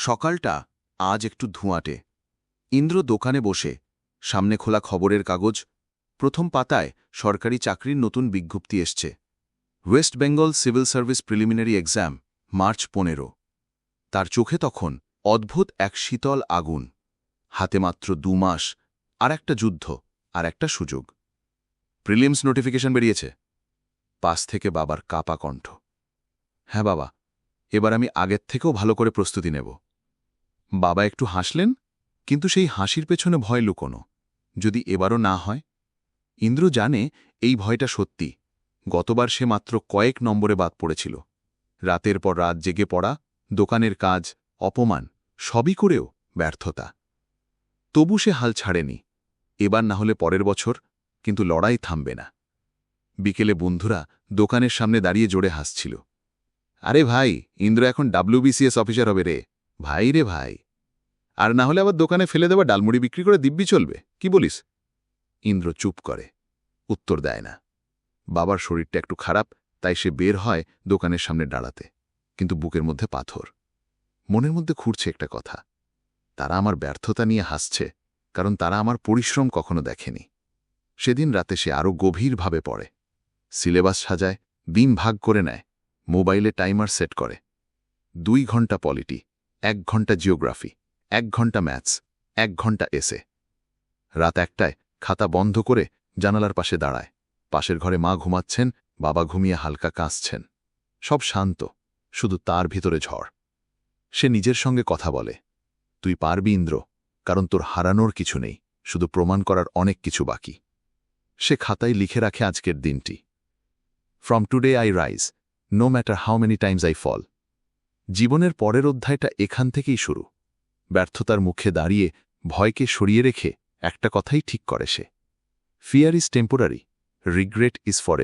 সকালটা আজ একটু ধোঁয়াটে। ইন্দ্র দোকানে বসে, সামনে খোলা খবরের কাগজ, প্রথম পাতায় সরকারি চাকরির নতুন বিজ্ঞপ্তি এসছে। West Bengal civil service preliminary exam, March পনেরো। তার চোখে তখন অদ্ভুত এক শীতল আগুন। হাতে মাত্র দু মাস, আর একটা যুদ্ধ, আর একটা সুযোগ। প্রিলিমস নোটিফিকেশন বেরিয়েছে। পাশ থেকে বাবার কাপা কণ্ঠ। হ্যাঁ বাবা, এবার আমি আগের থেকেও ভালো করে প্রস্তুতি নেব। বাবা একটু হাসলেন, কিন্তু সেই হাসির পেছনে ভয় লুকোনো। যদি এবারও না হয়? ইন্দ্র জানে এই ভয়টা সত্যি। গতবার সে মাত্র কয়েক নম্বরে বাদ পড়েছিল। রাতের পর রাত জেগে পড়া, দোকানের কাজ, অপমান, সবই করেও ব্যর্থতা। তবু সে হাল ছাড়েনি। এবার না হলে পরের বছর, কিন্তু লড়াই থামবে না। বিকেলে বন্ধুরা দোকানের সামনে দাঁড়িয়ে জোরে হাসছিল। আরে ভাই, ইন্দ্র এখন ডাব্লিউবিসিএস অফিসার হবে রে। ভাই রে ভাই। আর না হলে আবার দোকানে ফেলে দেওয়া ডালমুড়ি বিক্রি করে দিব্যি চলবে, কি বলিস? ইন্দ্র চুপ করে, উত্তর দেয় না। বাবার শরীরটা একটু খারাপ, তাই সে বের হয় দোকানের সামনে দাঁড়াতে, কিন্তু বুকের মধ্যে পাথর। মনের মধ্যে খুঁড়ছে একটা কথা, তারা আমার ব্যর্থতা নিয়ে হাসছে, কারণ তারা আমার পরিশ্রম কখনো দেখেনি। সেদিন রাতে সে আরও গভীরভাবে পড়ে, সিলেবাস সাজায়, দিন ভাগ করে নেয়, মোবাইলে টাইমার সেট করে। দুই ঘণ্টা পলিটি এক ঘণ্টা জিওগ্রাফি, এক ঘণ্টা ম্যাথস, এক ঘণ্টা এসে। রাত একটায় খাতা বন্ধ করে জানালার পাশে দাঁড়ায়। পাশের ঘরে মা ঘুমাচ্ছেন, বাবা ঘুমিয়ে হালকা কাঁসছেন। সব শান্ত, শুধু তার ভিতরে ঝড়। সে নিজের সঙ্গে কথা বলে, তুই পারবি ইন্দ্র, কারণ তোর হারানোর কিছু নেই, শুধু প্রমাণ করার অনেক কিছু বাকি। সে খাতায় লিখে রাখে আজকের দিনটি। From today I rise no matter how many times I fall জীবনের পরের অধ্যায়টা এখান থেকেই শুরু। ব্যর্থতার মুখে দাঁড়িয়ে ভয়কে সরিয়ে রেখে একটা কথাই ঠিক করে সে। Fear is temporary, regret is for